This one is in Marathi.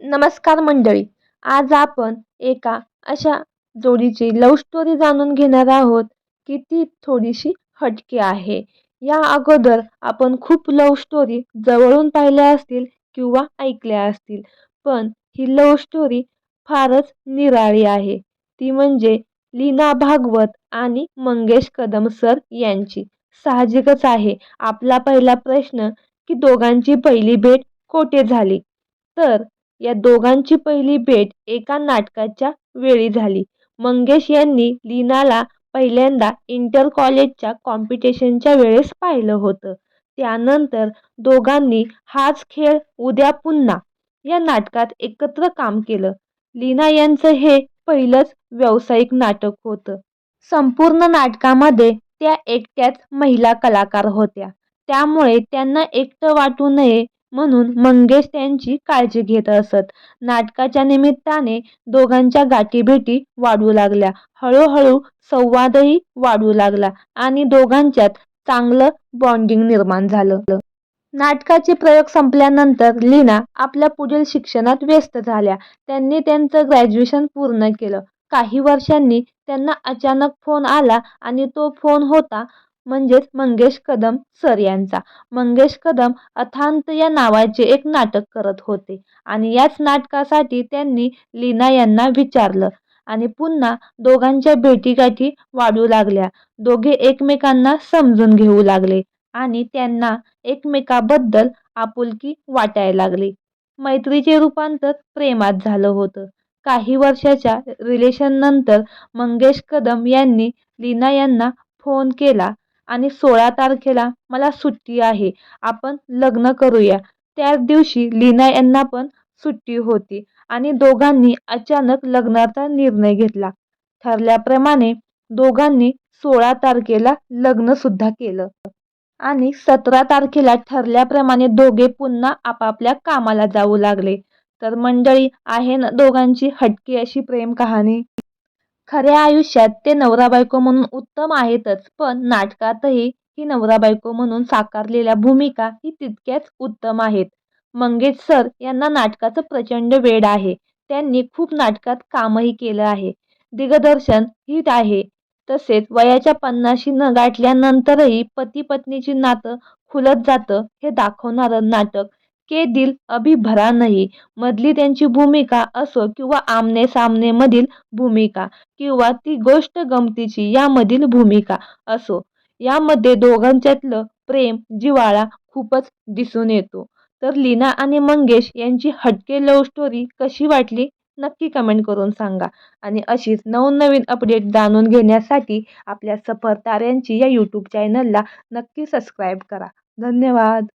नमस्कार मंडळी आज आपण एका अशा जोडीची लव्ह स्टोरी जाणून घेणार आहोत की ती थोडीशी हटकी आहे. या अगोदर आपण खूप लव्ह स्टोरी जवळून पाहिल्या असतील किंवा ऐकल्या असतील पण ही लव्ह स्टोरी फारच निराळी आहे. ती म्हणजे लीना भागवत आणि मंगेश कदम सर यांची. साहजिकच आहे आपला पहिला प्रश्न की दोघांची पहिली भेट कोठे झाली. तर या दोघांची पहिली भेट एका नाटकाच्या वेळी झाली. मंगेश यांनी लीनाला पहिल्यांदा इंटर कॉलेजच्या कॉम्पिटिशनच्या वेळेस पाहिलं होतं. त्यानंतर दोघांनी हाच खेळ उद्या पुन्हा या नाटकात एकत्र काम केलं. लीना यांचं हे पहिलंच व्यावसायिक नाटक होतं. संपूर्ण नाटकामध्ये त्या एकट्याच महिला कलाकार होत्या. त्यामुळे त्यांना एकटं वाटू नये म्हणून मंगेश त्यांची काळजी घेत असत. नाटकाच्या निमित्ताने दोघांच्या गाठीभेटी वाढू लागल्या. हळूहळू संवादही वाढू लागला आणि दोघांच्यात चांगलं बॉन्डिंग निर्माण झालं. नाटकाचे प्रयोग संपल्यानंतर लीना आपल्या पुढील शिक्षणात व्यस्त झाल्या. त्यांनी त्यांचं ग्रॅज्युएशन पूर्ण केलं. काही वर्षांनी त्यांना अचानक फोन आला आणि तो फोन होता म्हणजेच मंगेश कदम सर यांचा. मंगेश कदम अथांत या नावाचे एक नाटक करत होते आणि याच नाटकासाठी त्यांनी लीना यांना विचारलं आणि पुन्हा दोघांच्या भेटीगाठी वाढू लागल्या. दोघे एकमेकांना समजून घेऊ लागले आणि त्यांना एकमेकाबद्दल आपुलकी वाटायला लागली. मैत्रीचे रूपांतर प्रेमात झालं होतं. काही वर्षाच्या रिलेशननंतर मंगेश कदम यांनी लीना यांना फोन केला आणि सोळा तारखेला मला सुट्टी आहे. आपण लग्न करूया. त्याच दिवशी लीना यांना पण सुट्टी होती आणि दोघांनी अचानक लग्नाचा निर्णय घेतला. ठरल्याप्रमाणे दोघांनी सोळा तारखेला लग्नसुद्धा केलं. आणि सतरा तारखेला ठरल्याप्रमाणे दोघे पुन्हा आपापल्या कामाला जाऊ लागले. तर मंडळी आहे ना दोघांची हटकी अशी प्रेम कहाणी? खऱ्या आयुष्यात ते नवरा बायको म्हणून उत्तम आहेतच पण नाटकातही ही नवरा बायको म्हणून साकारलेल्या भूमिका ही तितक्याच उत्तम आहेत. मंगेश सर यांना नाटकाचं प्रचंड वेड आहे. त्यांनी खूप नाटकात कामही केलं आहे. दिग्दर्शन हिट आहे. तसेच वयाच्या पन्नाशी न गाठल्यानंतरही पती पत्नीची नातं खुलत जातं हे दाखवणारं नाटक के दिल अभी भरा नाही. मधली त्यांची भूमिका असो किंवा आमने सामने मधील भूमिका किंवा ती गोष्ट गमतीची यामधील भूमिका असो यामध्ये दोघांच्यातलं प्रेम जिव्हाळा खूपच दिसून येतो. तर लीना आणि मंगेश यांची हटके लव्ह स्टोरी कशी वाटली? नक्की कमेंट करून सांगा. आणि अशीच नवनवीन अपडेट जाणून घेण्यासाठी आपल्या सफर ताऱ्यांची या यूट्यूब चॅनलला नक्की सबस्क्राईब करा. धन्यवाद.